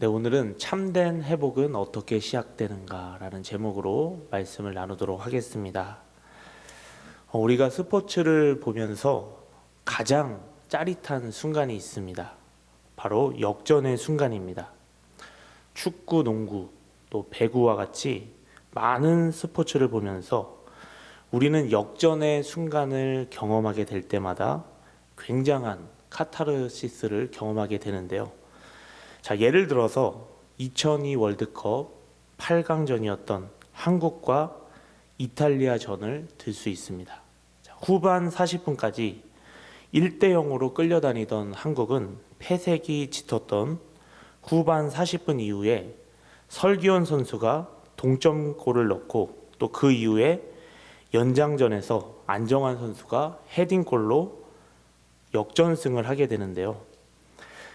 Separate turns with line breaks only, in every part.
네, 오늘은 참된 회복은 어떻게 시작되는가라는 제목으로 말씀을 나누도록 하겠습니다. 어, 우리가 스포츠를 보면서 가장 짜릿한 순간이 있습니다. 바로 역전의 순간입니다. 축구, 농구, 또 배구와 같이 많은 스포츠를 보면서 우리는 역전의 순간을 경험하게 될 때마다 굉장한 카타르시스를 경험하게 되는데요. 자, 예를 들어서 2002 월드컵 8강전이었던 한국과 이탈리아전을 들 수 있습니다. 자, 후반 40분까지 1대 0으로 끌려다니던 한국은 패색이 짙었던 후반 40분 이후에 설기현 선수가 동점골을 넣고 또 그 이후에 연장전에서 안정환 선수가 헤딩골로 역전승을 하게 되는데요.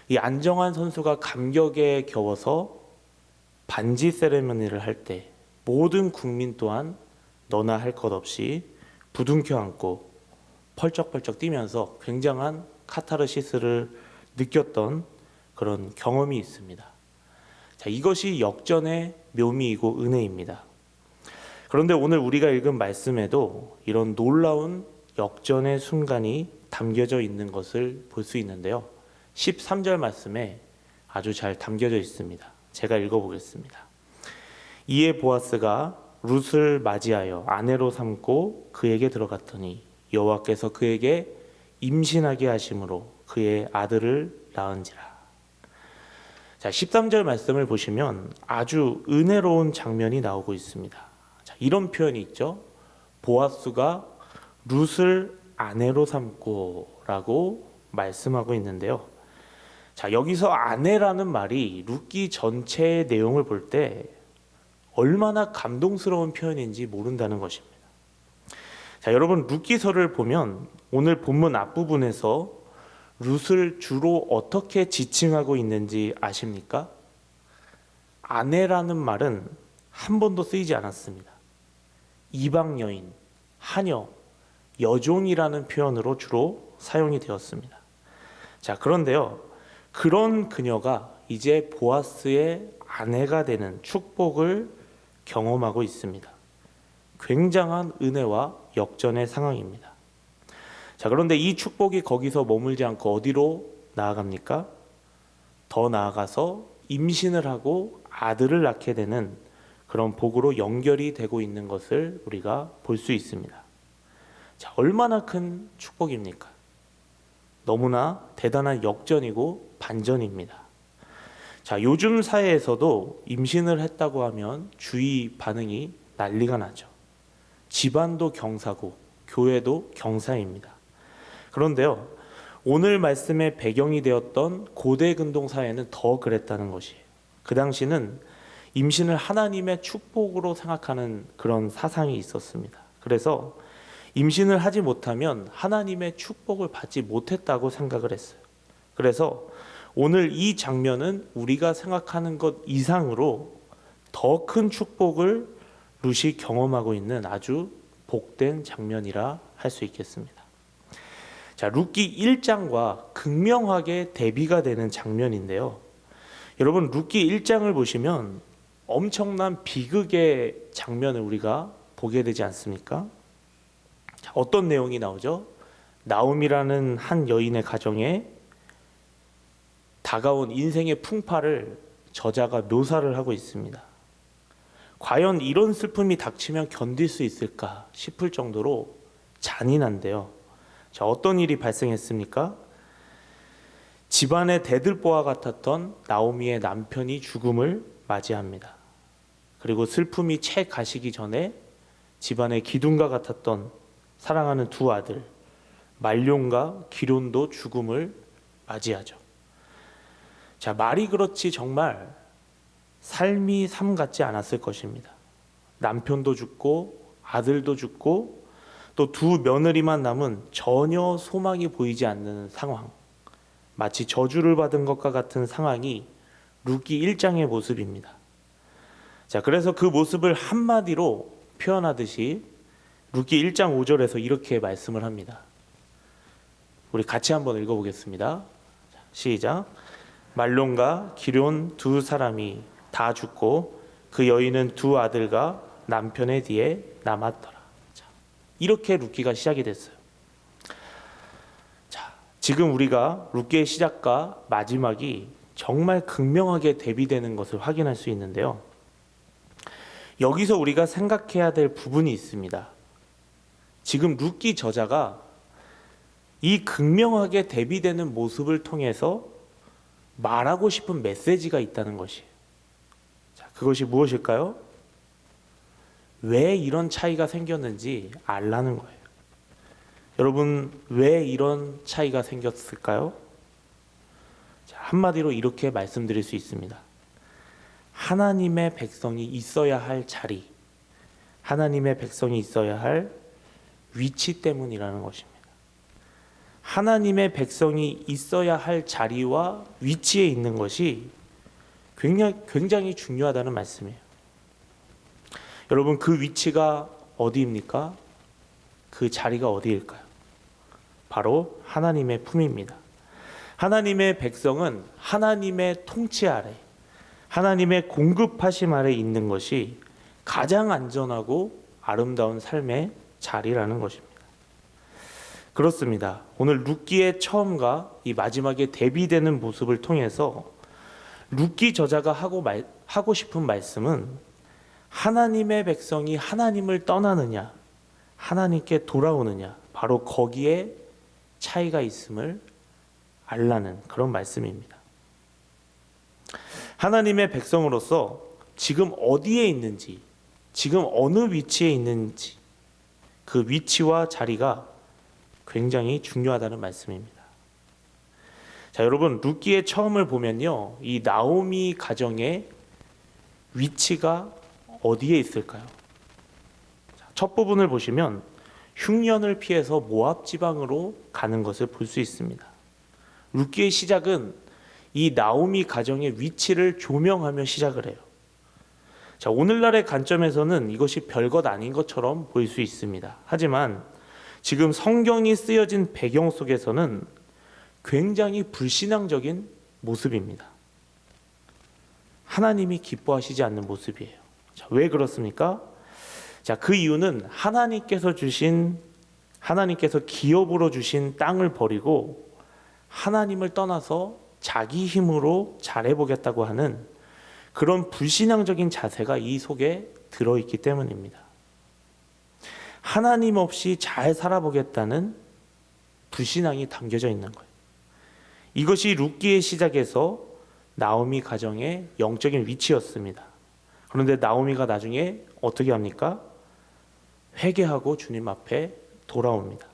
이 안정환 선수가 감격에 겨워서 반지 세레머니를 할 때 모든 국민 또한 너나 할 것 없이 부둥켜 안고 펄쩍펄쩍 뛰면서 굉장한 카타르시스를 느꼈던 그런 경험이 있습니다. 자, 이것이 역전의 묘미이고 은혜입니다. 그런데 오늘 우리가 읽은 말씀에도 이런 놀라운 역전의 순간이 담겨져 있는 것을 볼 수 있는데요. 13절 말씀에 아주 잘 담겨져 있습니다. 제가 읽어보겠습니다. 이에 보아스가 룻을 맞이하여 아내로 삼고 그에게 들어갔더니 여호와께서 그에게 임신하게 하심으로 그의 아들을 낳은지라. 자, 13절 말씀을 보시면 아주 은혜로운 장면이 나오고 있습니다. 자, 이런 표현이 있죠. 보아스가 룻을 아내로 삼고라고 말씀하고 있는데요. 자, 여기서 아내라는 말이 룻기 전체의 내용을 볼 때 얼마나 감동스러운 표현인지 모른다는 것입니다. 자, 여러분 룻기서를 보면 오늘 본문 앞부분에서 룻을 주로 어떻게 지칭하고 있는지 아십니까? 아내라는 말은 한 번도 쓰이지 않았습니다. 이방 여인, 하녀, 여종이라는 표현으로 주로 사용이 되었습니다. 자, 그런데요. 그런 그녀가 이제 보아스의 아내가 되는 축복을 경험하고 있습니다. 굉장한 은혜와 역전의 상황입니다. 자, 그런데 이 축복이 거기서 머물지 않고 어디로 나아갑니까? 더 나아가서 임신을 하고 아들을 낳게 되는 그런 복으로 연결이 되고 있는 것을 우리가 볼 수 있습니다. 자, 얼마나 큰 축복입니까? 너무나 대단한 역전이고 반전입니다. 자, 요즘 사회에서도 임신을 했다고 하면 주의 반응이 난리가 나죠. 집안도 경사고 교회도 경사입니다. 그런데요, 오늘 말씀의 배경이 되었던 고대 근동 사회는 더 그랬다는 것이에요. 그 당시는 임신을 하나님의 축복으로 생각하는 그런 사상이 있었습니다. 그래서 임신을 하지 못하면 하나님의 축복을 받지 못했다고 생각을 했어요. 그래서 오늘 이 장면은 우리가 생각하는 것 이상으로 더 큰 축복을 룻이 경험하고 있는 아주 복된 장면이라 할 수 있겠습니다. 자, 룻기 1장과 극명하게 대비가 되는 장면인데요. 여러분, 룻기 1장을 보시면 엄청난 비극의 장면을 우리가 보게 되지 않습니까? 자, 어떤 내용이 나오죠? 나옴이라는 한 여인의 가정에 다가온 인생의 풍파를 저자가 묘사를 하고 있습니다. 과연 이런 슬픔이 닥치면 견딜 수 있을까 싶을 정도로 잔인한데요. 자, 어떤 일이 발생했습니까? 집안의 대들보와 같았던 나오미의 남편이 죽음을 맞이합니다. 그리고 슬픔이 채 가시기 전에 집안의 기둥과 같았던 사랑하는 두 아들 말룡과 기론도 죽음을 맞이하죠. 자, 말이 그렇지 정말 삶이 삶 같지 않았을 것입니다. 남편도 죽고 아들도 죽고 또 두 며느리만 남은 전혀 소망이 보이지 않는 상황. 마치 저주를 받은 것과 같은 상황이 루키 1장의 모습입니다. 자, 그래서 그 모습을 한마디로 표현하듯이 루키 1장 5절에서 이렇게 말씀을 합니다. 우리 같이 한번 읽어보겠습니다. 자, 시작. 말론과 기룡 두 사람이 다 죽고 그 여인은 두 아들과 남편의 뒤에 남았더라. 자, 이렇게 룻기가 시작이 됐어요. 자, 지금 우리가 룻기의 시작과 마지막이 정말 극명하게 대비되는 것을 확인할 수 있는데요. 여기서 우리가 생각해야 될 부분이 있습니다. 지금 룻기 저자가 이 극명하게 대비되는 모습을 통해서 말하고 싶은 메시지가 있다는 것이에요. 자, 그것이 무엇일까요? 왜 이런 차이가 생겼는지 알라는 거예요. 여러분, 왜 이런 차이가 생겼을까요? 자, 한마디로 이렇게 말씀드릴 수 있습니다. 하나님의 백성이 있어야 할 자리, 하나님의 백성이 있어야 할 위치 때문이라는 것입니다. 하나님의 백성이 있어야 할 자리와 위치에 있는 것이 굉장히, 굉장히 중요하다는 말씀이에요. 여러분 그 위치가 어디입니까? 그 자리가 어디일까요? 바로 하나님의 품입니다. 하나님의 백성은 하나님의 통치 아래, 하나님의 공급하심 아래 있는 것이 가장 안전하고 아름다운 삶의 자리라는 것입니다. 그렇습니다. 오늘 룻기의 처음과 이 마지막에 대비되는 모습을 통해서 룻기 저자가 하고 말, 하고 싶은 말씀은 하나님의 백성이 하나님을 떠나느냐, 하나님께 돌아오느냐, 바로 거기에 차이가 있음을 알라는 그런 말씀입니다. 하나님의 백성으로서 지금 어디에 있는지, 지금 어느 위치에 있는지, 그 위치와 자리가 굉장히 중요하다는 말씀입니다. 자, 여러분, 룻기의 처음을 보면요. 이 나오미 가정의 위치가 어디에 있을까요? 자, 첫 부분을 보시면 흉년을 피해서 모압 지방으로 가는 것을 볼 수 있습니다. 룻기의 시작은 이 나오미 가정의 위치를 조명하며 시작을 해요. 자, 오늘날의 관점에서는 이것이 별것 아닌 것처럼 보일 수 있습니다. 하지만 지금 성경이 쓰여진 배경 속에서는 굉장히 불신앙적인 모습입니다. 하나님이 기뻐하시지 않는 모습이에요. 자, 왜 그렇습니까? 자, 그 이유는 하나님께서 주신 하나님께서 기업으로 주신 땅을 버리고 하나님을 떠나서 자기 힘으로 잘해보겠다고 하는 그런 불신앙적인 자세가 이 속에 들어있기 때문입니다. 하나님 없이 잘 살아보겠다는 불신앙이 담겨져 있는 거예요. 이것이 룻기의 시작에서 나오미 가정의 영적인 위치였습니다. 그런데 나오미가 나중에 어떻게 합니까? 회개하고 주님 앞에 돌아옵니다.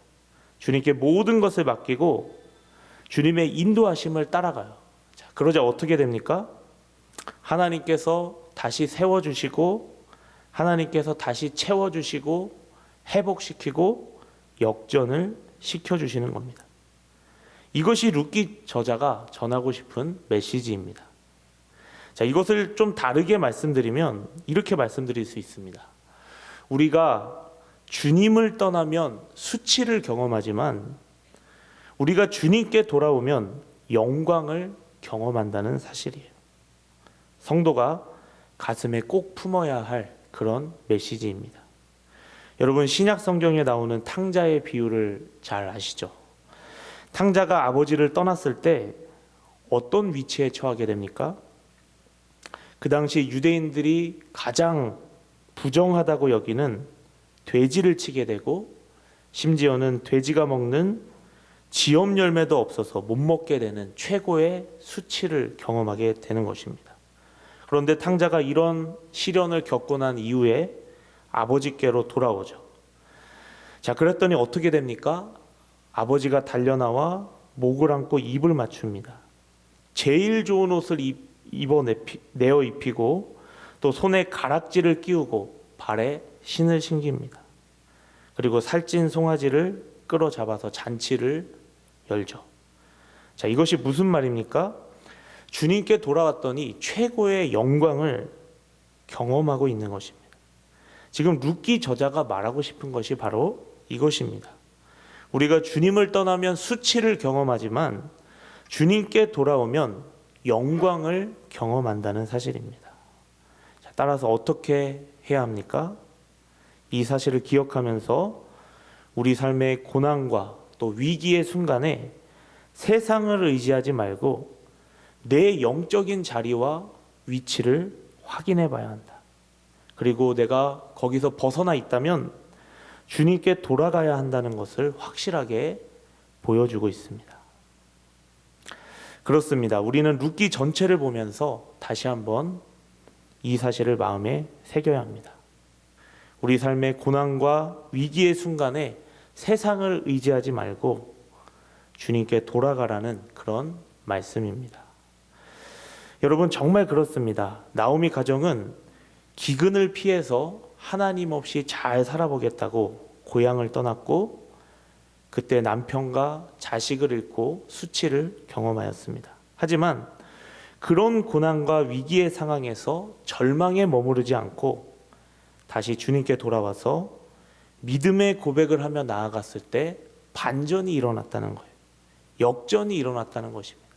주님께 모든 것을 맡기고 주님의 인도하심을 따라가요. 자, 그러자 어떻게 됩니까? 하나님께서 다시 세워주시고 하나님께서 다시 채워주시고 회복시키고 역전을 시켜주시는 겁니다. 이것이 룻기 저자가 전하고 싶은 메시지입니다. 자, 이것을 좀 다르게 말씀드리면 이렇게 말씀드릴 수 있습니다. 우리가 주님을 떠나면 수치를 경험하지만 우리가 주님께 돌아오면 영광을 경험한다는 사실이에요. 성도가 가슴에 꼭 품어야 할 그런 메시지입니다. 여러분 신약 성경에 나오는 탕자의 비유를 잘 아시죠? 탕자가 아버지를 떠났을 때 어떤 위치에 처하게 됩니까? 그 당시 유대인들이 가장 부정하다고 여기는 돼지를 치게 되고 심지어는 돼지가 먹는 지엄 열매도 없어서 못 먹게 되는 최고의 수치를 경험하게 되는 것입니다. 그런데 탕자가 이런 시련을 겪고 난 이후에 아버지께로 돌아오죠. 자, 그랬더니 어떻게 됩니까? 아버지가 달려나와 목을 안고 입을 맞춥니다. 제일 좋은 옷을 입어 내어 입히고 또 손에 가락지를 끼우고 발에 신을 신깁니다. 그리고 살찐 송아지를 끌어잡아서 잔치를 열죠. 자, 이것이 무슨 말입니까? 주님께 돌아왔더니 최고의 영광을 경험하고 있는 것입니다. 지금 룻기 저자가 말하고 싶은 것이 바로 이것입니다. 우리가 주님을 떠나면 수치를 경험하지만 주님께 돌아오면 영광을 경험한다는 사실입니다. 자, 따라서 어떻게 해야 합니까? 이 사실을 기억하면서 우리 삶의 고난과 또 위기의 순간에 세상을 의지하지 말고 내 영적인 자리와 위치를 확인해 봐야 한다. 그리고 내가 거기서 벗어나 있다면 주님께 돌아가야 한다는 것을 확실하게 보여주고 있습니다. 그렇습니다. 우리는 룻기 전체를 보면서 다시 한번 이 사실을 마음에 새겨야 합니다. 우리 삶의 고난과 위기의 순간에 세상을 의지하지 말고 주님께 돌아가라는 그런 말씀입니다. 여러분 정말 그렇습니다. 나오미 가정은 기근을 피해서 하나님 없이 잘 살아보겠다고 고향을 떠났고 그때 남편과 자식을 잃고 수치를 경험하였습니다. 하지만 그런 고난과 위기의 상황에서 절망에 머무르지 않고 다시 주님께 돌아와서 믿음의 고백을 하며 나아갔을 때 반전이 일어났다는 거예요. 역전이 일어났다는 것입니다.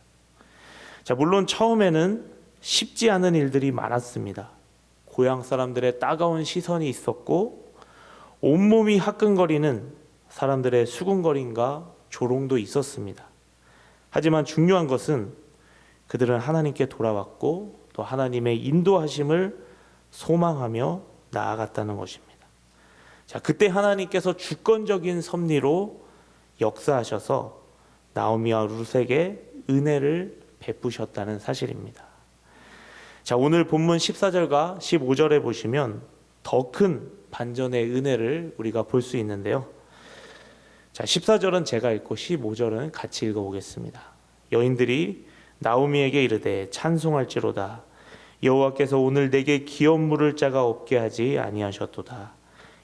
자, 물론 처음에는 쉽지 않은 일들이 많았습니다. 고향 사람들의 따가운 시선이 있었고 온몸이 화끈거리는 사람들의 수군거림과 조롱도 있었습니다. 하지만 중요한 것은 그들은 하나님께 돌아왔고 또 하나님의 인도하심을 소망하며 나아갔다는 것입니다. 자, 그때 하나님께서 주권적인 섭리로 역사하셔서 나오미와 룻에게 은혜를 베푸셨다는 사실입니다. 자, 오늘 본문 14절과 15절에 보시면 더 큰 반전의 은혜를 우리가 볼 수 있는데요. 자, 14절은 제가 읽고 15절은 같이 읽어 보겠습니다. 여인들이 나오미에게 이르되 찬송할지로다 여호와께서 오늘 내게 기업 물을 자가 없게 하지 아니하셨도다.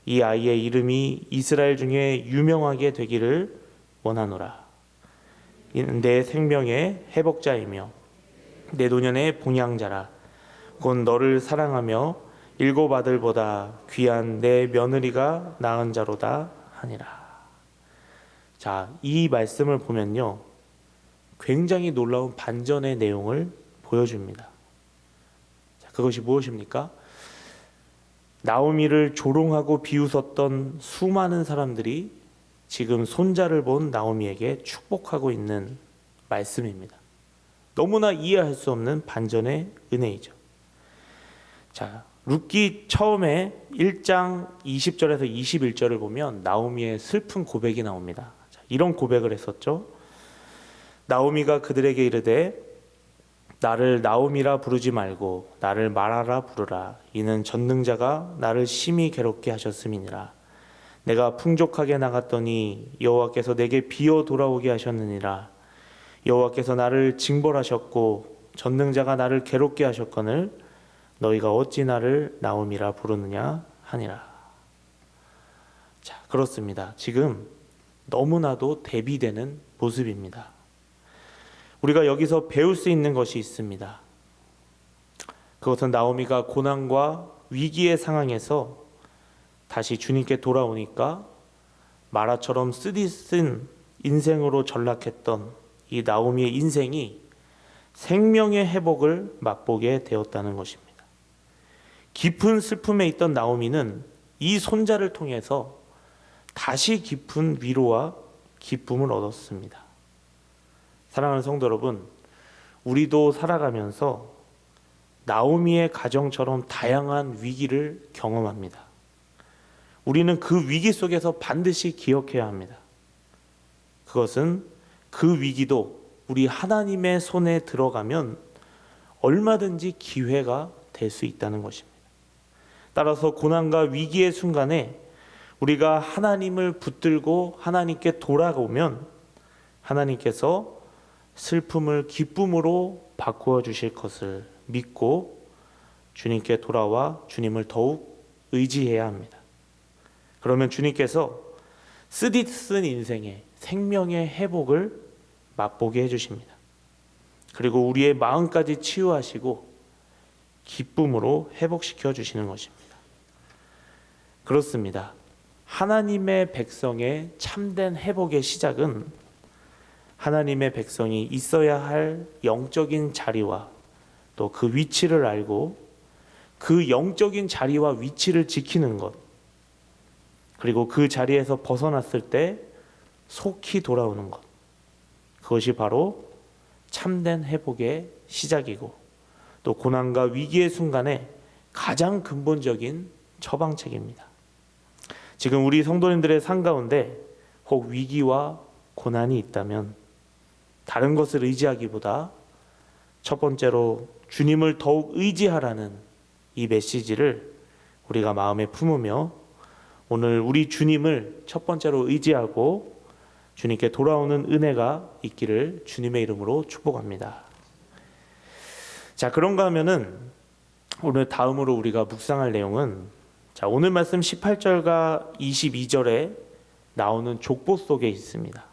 이 아이의 이름이 이스라엘 중에 유명하게 되기를 원하노라. 이는 내 생명의 회복자이며 내 노년의 봉양자라. 곧 너를 사랑하며 일곱 아들보다 귀한 내 며느리가 낳은 자로다 하니라. 자, 이 말씀을 보면요. 굉장히 놀라운 반전의 내용을 보여줍니다. 자, 그것이 무엇입니까? 나오미를 조롱하고 비웃었던 수많은 사람들이 지금 손자를 본 나오미에게 축복하고 있는 말씀입니다. 너무나 이해할 수 없는 반전의 은혜이죠. 자, 룻기 처음에 1장 20절에서 21절을 보면 나오미의 슬픈 고백이 나옵니다. 자, 이런 고백을 했었죠. 나오미가 그들에게 이르되 나를 나오미라 부르지 말고 나를 마라라 부르라 이는 전능자가 나를 심히 괴롭게 하셨음이니라 내가 풍족하게 나갔더니 여호와께서 내게 비어 돌아오게 하셨느니라 여호와께서 나를 징벌하셨고 전능자가 나를 괴롭게 하셨거늘 너희가 어찌 나를 나오미라 부르느냐 하니라 자 그렇습니다 지금 너무나도 대비되는 모습입니다 우리가 여기서 배울 수 있는 것이 있습니다. 그것은 나오미가 고난과 위기의 상황에서 다시 주님께 돌아오니까 마라처럼 쓰디쓴 인생으로 전락했던 이 나오미의 인생이 생명의 회복을 맛보게 되었다는 것입니다. 깊은 슬픔에 있던 나오미는 이 손자를 통해서 다시 깊은 위로와 기쁨을 얻었습니다. 사랑하는 성도 여러분, 우리도 살아가면서 나오미의 가정처럼 다양한 위기를 경험합니다. 우리는 그 위기 속에서 반드시 기억해야 합니다. 그것은 그 위기도 우리 하나님의 손에 들어가면 얼마든지 기회가 될 수 있다는 것입니다. 따라서 고난과 위기의 순간에 우리가 하나님을 붙들고 하나님께 돌아오면 하나님께서 슬픔을 기쁨으로 바꾸어 주실 것을 믿고 주님께 돌아와 주님을 더욱 의지해야 합니다. 그러면 주님께서 쓰디쓴 인생의 생명의 회복을 맛보게 해주십니다. 그리고 우리의 마음까지 치유하시고 기쁨으로 회복시켜 주시는 것입니다. 그렇습니다. 하나님의 백성의 참된 회복의 시작은 하나님의 백성이 있어야 할 영적인 자리와 또 그 위치를 알고 그 영적인 자리와 위치를 지키는 것 그리고 그 자리에서 벗어났을 때 속히 돌아오는 것 그것이 바로 참된 회복의 시작이고 또 고난과 위기의 순간에 가장 근본적인 처방책입니다. 지금 우리 성도님들의 삶 가운데 혹 위기와 고난이 있다면 다른 것을 의지하기보다 첫 번째로 주님을 더욱 의지하라는 이 메시지를 우리가 마음에 품으며 오늘 우리 주님을 첫 번째로 의지하고 주님께 돌아오는 은혜가 있기를 주님의 이름으로 축복합니다. 자, 그런가 하면은 오늘 다음으로 우리가 묵상할 내용은 자, 오늘 말씀 18절과 22절에 나오는 족보 속에 있습니다.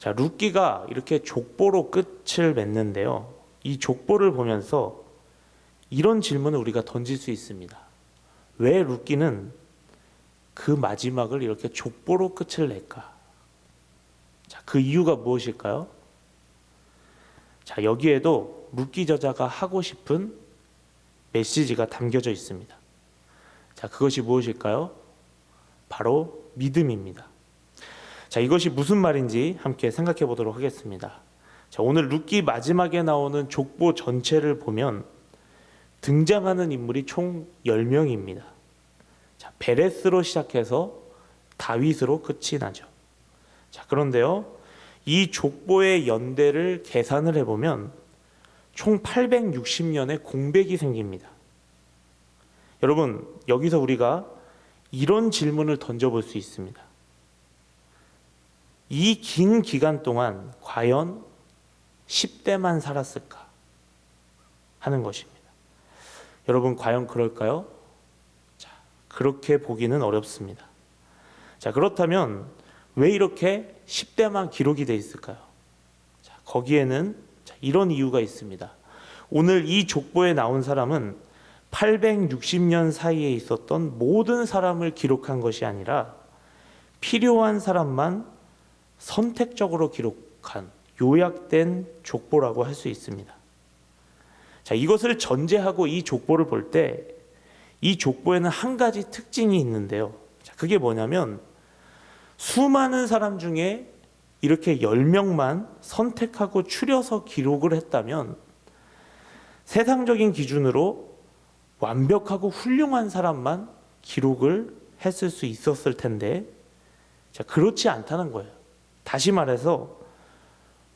자, 룻기가 이렇게 족보로 끝을 맺는데요. 이 족보를 보면서 이런 질문을 우리가 던질 수 있습니다. 왜 룻기는 그 마지막을 이렇게 족보로 끝을 낼까? 자, 그 이유가 무엇일까요? 자, 여기에도 룻기 저자가 하고 싶은 메시지가 담겨져 있습니다. 자, 그것이 무엇일까요? 바로 믿음입니다. 자, 이것이 무슨 말인지 함께 생각해 보도록 하겠습니다. 자, 오늘 룻기 마지막에 나오는 족보 전체를 보면 등장하는 인물이 총 10명입니다. 자, 베레스로 시작해서 다윗으로 끝이 나죠. 자, 그런데요. 이 족보의 연대를 계산을 해 보면 총 860년의 공백이 생깁니다. 여러분, 여기서 우리가 이런 질문을 던져볼 수 있습니다. 이 긴 기간 동안 과연 10대만 살았을까? 하는 것입니다. 여러분, 과연 그럴까요? 자, 그렇게 보기는 어렵습니다. 자, 그렇다면 왜 이렇게 10대만 기록이 돼 있을까요? 자, 거기에는 자, 이런 이유가 있습니다. 오늘 이 족보에 나온 사람은 860년 사이에 있었던 모든 사람을 기록한 것이 아니라 필요한 사람만 선택적으로 기록한 요약된 족보라고 할 수 있습니다. 자, 이것을 전제하고 이 족보를 볼 때 이 족보에는 한 가지 특징이 있는데요. 자, 그게 뭐냐면 수많은 사람 중에 이렇게 10명만 선택하고 추려서 기록을 했다면 세상적인 기준으로 완벽하고 훌륭한 사람만 기록을 했을 수 있었을 텐데 자, 그렇지 않다는 거예요. 다시 말해서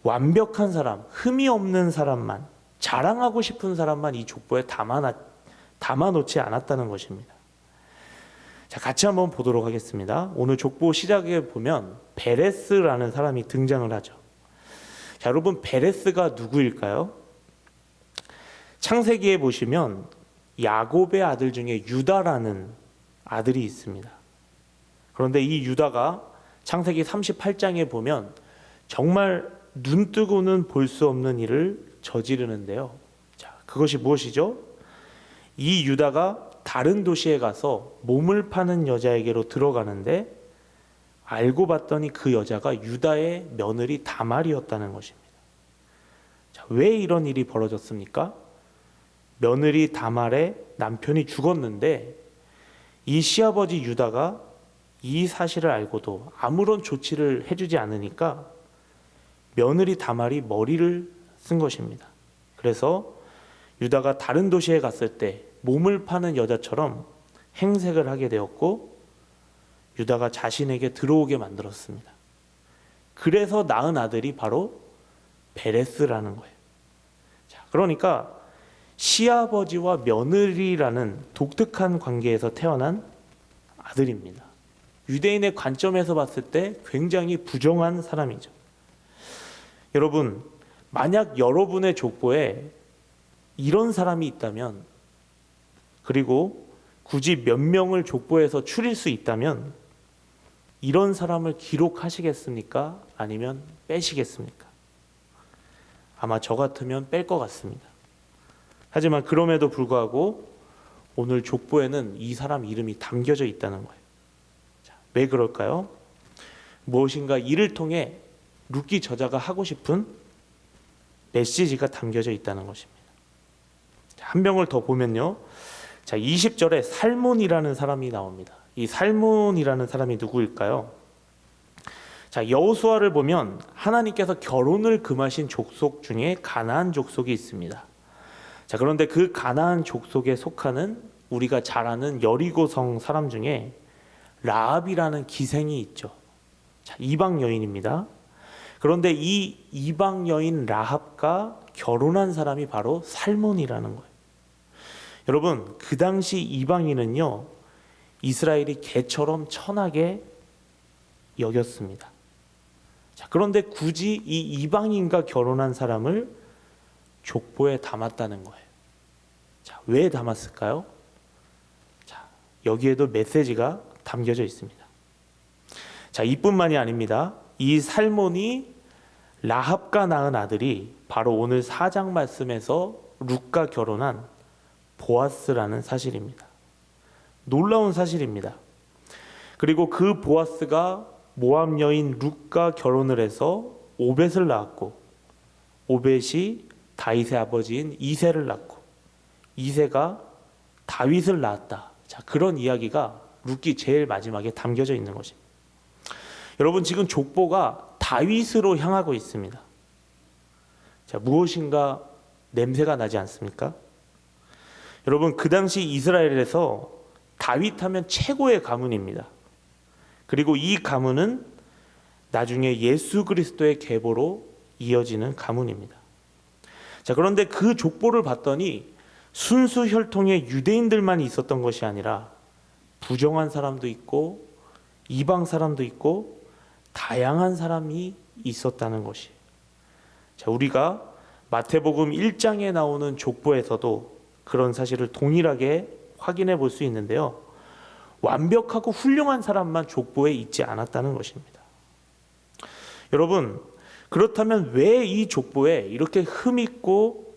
완벽한 사람, 흠이 없는 사람만 자랑하고 싶은 사람만 이 족보에 담아 담아 놓지 않았다는 것입니다. 자, 같이 한번 보도록 하겠습니다. 오늘 족보 시작에 보면 베레스라는 사람이 등장을 하죠. 자, 여러분 베레스가 누구일까요? 창세기에 보시면 야곱의 아들 중에 유다라는 아들이 있습니다. 그런데 이 유다가 창세기 38장에 보면 정말 눈 뜨고는 볼 수 없는 일을 저지르는데요. 자, 그것이 무엇이죠? 이 유다가 다른 도시에 가서 몸을 파는 여자에게로 들어가는데 알고 봤더니 그 여자가 유다의 며느리 다말이었다는 것입니다. 자, 왜 이런 일이 벌어졌습니까? 며느리 다말의 남편이 죽었는데 이 시아버지 유다가 이 사실을 알고도 아무런 조치를 해주지 않으니까 며느리 다말이 머리를 쓴 것입니다. 그래서 유다가 다른 도시에 갔을 때 몸을 파는 여자처럼 행색을 하게 되었고 유다가 자신에게 들어오게 만들었습니다. 그래서 낳은 아들이 바로 베레스라는 거예요. 자, 그러니까 시아버지와 며느리라는 독특한 관계에서 태어난 아들입니다. 유대인의 관점에서 봤을 때 굉장히 부정한 사람이죠. 여러분, 만약 여러분의 족보에 이런 사람이 있다면, 그리고 굳이 몇 명을 족보에서 추릴 수 있다면, 이런 사람을 기록하시겠습니까? 아니면 빼시겠습니까? 아마 저 같으면 뺄 것 같습니다. 하지만 그럼에도 불구하고 오늘 족보에는 이 사람 이름이 담겨져 있다는 거예요. 자, 왜 그럴까요? 무엇인가 이를 통해 룻기 저자가 하고 싶은 메시지가 담겨져 있다는 것입니다. 한 병을 더 보면요. 자, 20절에 살몬이라는 사람이 나옵니다. 이 살몬이라는 사람이 누구일까요? 자, 여호수아를 보면 하나님께서 결혼을 금하신 족속 중에 가나안 족속이 있습니다. 자, 그런데 그 가나안 족속에 속하는 우리가 잘 아는 여리고성 사람 중에 라합이라는 기생이 있죠. 자, 이방 여인입니다. 그런데 이 이방 여인 라합과 결혼한 사람이 바로 살몬이라는 거예요. 여러분, 그 당시 이방인은요, 이스라엘이 개처럼 천하게 여겼습니다. 자, 그런데 굳이 이 이방인과 결혼한 사람을 족보에 담았다는 거예요. 자, 왜 담았을까요? 자, 여기에도 메시지가 담겨져 있습니다. 자, 이뿐만이 아닙니다. 이 살몬이 라합과 낳은 아들이 바로 오늘 사장 말씀에서 룻과 결혼한 보아스라는 사실입니다. 놀라운 사실입니다. 그리고 그 보아스가 모압 여인 룻과 결혼을 해서 오벳을 낳았고 오벳이 다윗의 아버지인 이세를 낳고 이세가 다윗을 낳았다. 자, 그런 이야기가 룻기 제일 마지막에 담겨져 있는 것입니다. 여러분 지금 족보가 다윗으로 향하고 있습니다. 자, 무엇인가 냄새가 나지 않습니까? 여러분 그 당시 이스라엘에서 다윗 하면 최고의 가문입니다. 그리고 이 가문은 나중에 예수 그리스도의 계보로 이어지는 가문입니다. 자, 그런데 그 족보를 봤더니 순수 혈통의 유대인들만 있었던 것이 아니라 부정한 사람도 있고 이방 사람도 있고 다양한 사람이 있었다는 것이. 자, 우리가 마태복음 1장에 나오는 족보에서도 그런 사실을 동일하게 확인해 볼 수 있는데요. 완벽하고 훌륭한 사람만 족보에 있지 않았다는 것입니다. 여러분, 그렇다면 왜 이 족보에 이렇게 흠있고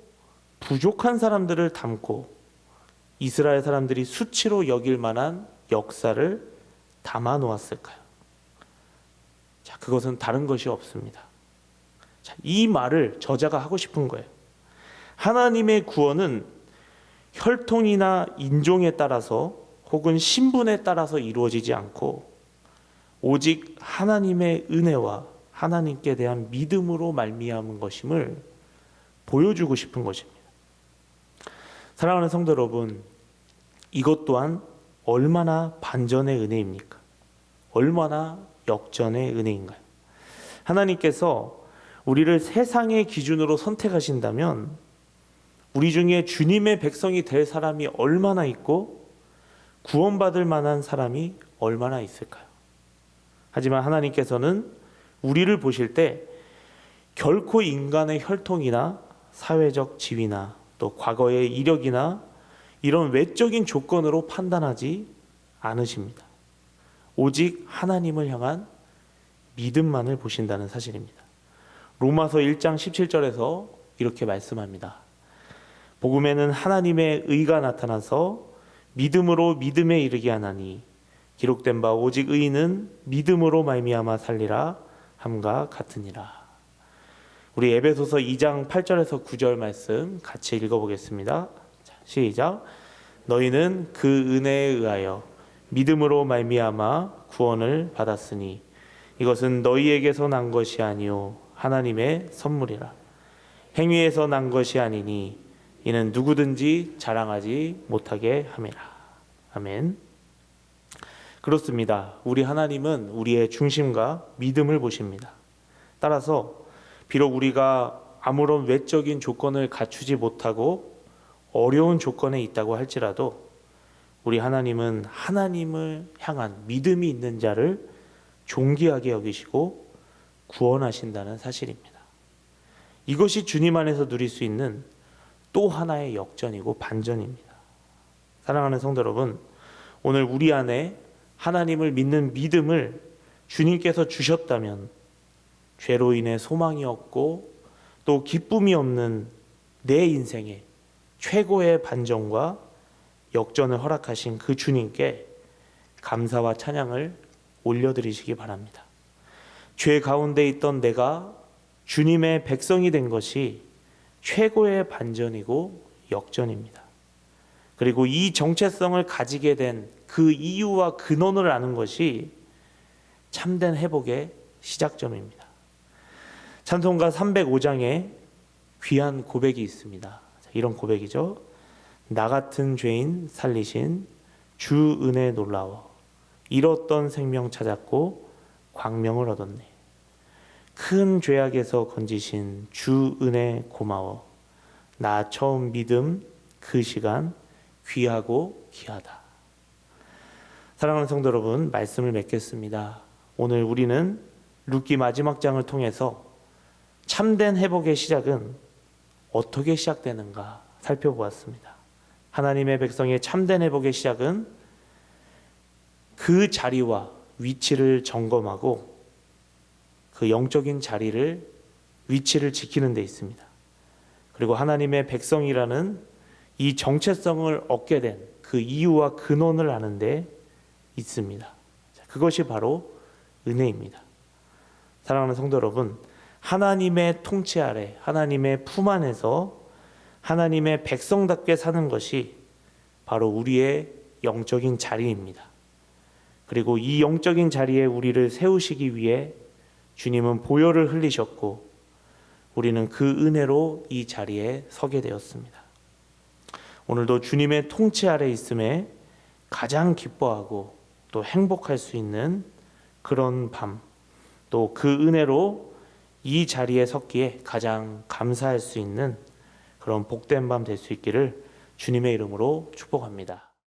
부족한 사람들을 담고 이스라엘 사람들이 수치로 여길 만한 역사를 담아 놓았을까요? 자, 그것은 다른 것이 없습니다. 자, 이 말을 저자가 하고 싶은 거예요. 하나님의 구원은 혈통이나 인종에 따라서 혹은 신분에 따라서 이루어지지 않고 오직 하나님의 은혜와 하나님께 대한 믿음으로 말미암은 것임을 보여주고 싶은 것입니다. 사랑하는 성도 여러분, 이것 또한 얼마나 반전의 은혜입니까? 얼마나 역전의 은혜인가요? 하나님께서 우리를 세상의 기준으로 선택하신다면 우리 중에 주님의 백성이 될 사람이 얼마나 있고 구원받을 만한 사람이 얼마나 있을까요? 하지만 하나님께서는 우리를 보실 때 결코 인간의 혈통이나 사회적 지위나 또 과거의 이력이나 이런 외적인 조건으로 판단하지 않으십니다. 오직 하나님을 향한 믿음만을 보신다는 사실입니다. 로마서 1장 17절에서 이렇게 말씀합니다. 복음에는 하나님의 의가 나타나서 믿음으로 믿음에 이르게 하나니 기록된 바 오직 의인은 믿음으로 말미암아 살리라 함과 같으니라. 우리 에베소서 2장 8절에서 9절 말씀 같이 읽어보겠습니다. 자, 시작. 너희는 그 은혜에 의하여 믿음으로 말미암아 구원을 받았으니 이것은 너희에게서 난 것이 아니요 하나님의 선물이라. 행위에서 난 것이 아니니 이는 누구든지 자랑하지 못하게 함이라. 아멘. 그렇습니다. 우리 하나님은 우리의 중심과 믿음을 보십니다. 따라서 비록 우리가 아무런 외적인 조건을 갖추지 못하고 어려운 조건에 있다고 할지라도 우리 하나님은 하나님을 향한 믿음이 있는 자를 존귀하게 여기시고 구원하신다는 사실입니다. 이것이 주님 안에서 누릴 수 있는 또 하나의 역전이고 반전입니다. 사랑하는 성도 여러분, 오늘 우리 안에 하나님을 믿는 믿음을 주님께서 주셨다면 죄로 인해 소망이 없고 또 기쁨이 없는 내 인생에 최고의 반전과 역전을 허락하신 그 주님께 감사와 찬양을 올려드리시기 바랍니다. 죄 가운데 있던 내가 주님의 백성이 된 것이 최고의 반전이고 역전입니다. 그리고 이 정체성을 가지게 된 그 이유와 근원을 아는 것이 참된 회복의 시작점입니다. 찬송가 305장에 귀한 고백이 있습니다. 자, 이런 고백이죠. 나 같은 죄인 살리신 주 은혜 놀라워 잃었던 생명 찾았고 광명을 얻었네. 큰 죄악에서 건지신 주 은혜 고마워. 나 처음 믿음 그 시간 귀하고 귀하다. 사랑하는 성도 여러분, 말씀을 맺겠습니다. 오늘 우리는 룻기 마지막 장을 통해서 참된 회복의 시작은 어떻게 시작되는가 살펴보았습니다. 하나님의 백성의 참된 회복의 시작은 그 자리와 위치를 점검하고 그 영적인 자리를 위치를 지키는 데 있습니다. 그리고 하나님의 백성이라는 이 정체성을 얻게 된 그 이유와 근원을 아는데 있습니다. 자, 그것이 바로 은혜입니다. 사랑하는 성도 여러분, 하나님의 통치 아래, 하나님의 품 안에서 하나님의 백성답게 사는 것이 바로 우리의 영적인 자리입니다. 그리고 이 영적인 자리에 우리를 세우시기 위해 주님은 보혈을 흘리셨고 우리는 그 은혜로 이 자리에 서게 되었습니다. 오늘도 주님의 통치 아래 있음에 가장 기뻐하고 또 행복할 수 있는 그런 밤, 또 그 은혜로 이 자리에 섰기에 가장 감사할 수 있는 그런 복된 밤 될 수 있기를 주님의 이름으로 축복합니다.